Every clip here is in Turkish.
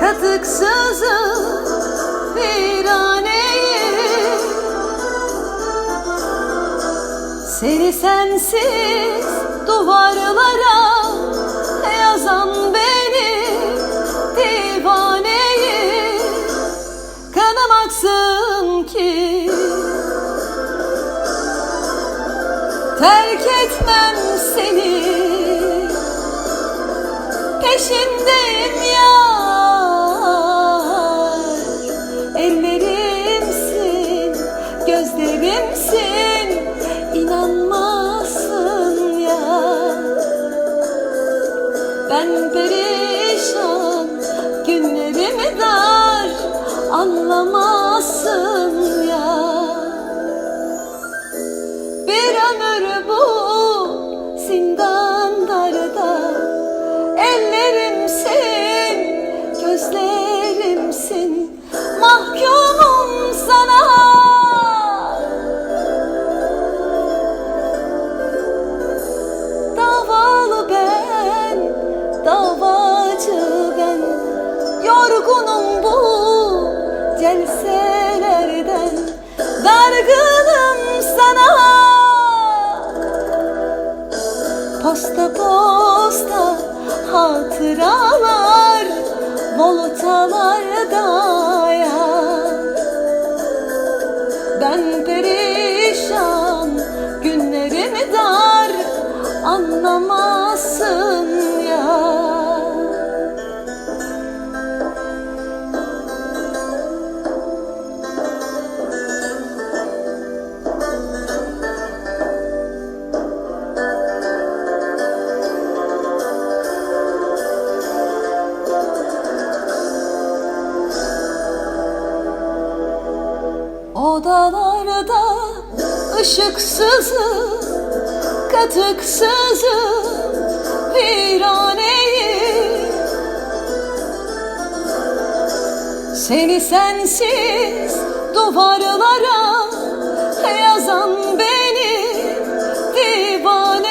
katıksızım viraneyim Seni sensiz duvarlara yazan beni divaneyim Kanım aksın ki terk etmem seni Peşindeyim yar. Ellerimsin, gözlerimsin inanmazsın ya Ben perişan, günlerimi dar Anlamazsın ya bir ömür bu Yorgunum bu celselerden. Dargınım sana. Posta posta hatıralar Voltalarda Odalarda ışıksızım, katıksızım, viraneyim Seni sensiz duvarlara yazan beni divaneyim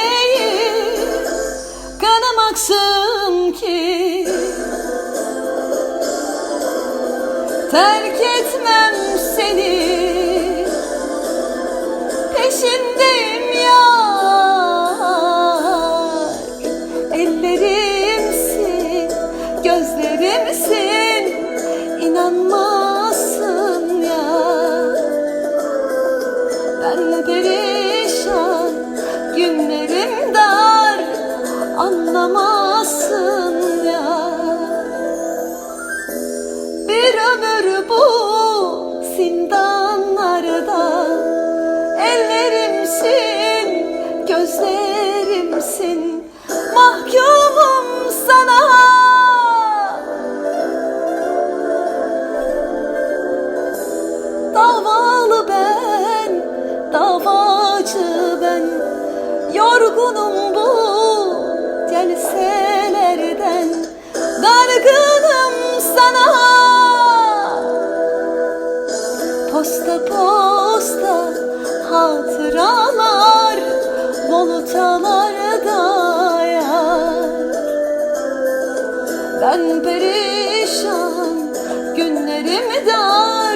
Kanım aksın ki Terk gözlerimsin. İnanmazsın ya. Ben perişan, günlerim dar. Anlamazsın ya. Bir ömür bu Yorgunum bu celselerden Dargınım sana. Posta posta hatıralar Voltalarda yar. Ben perişan günlerimi dar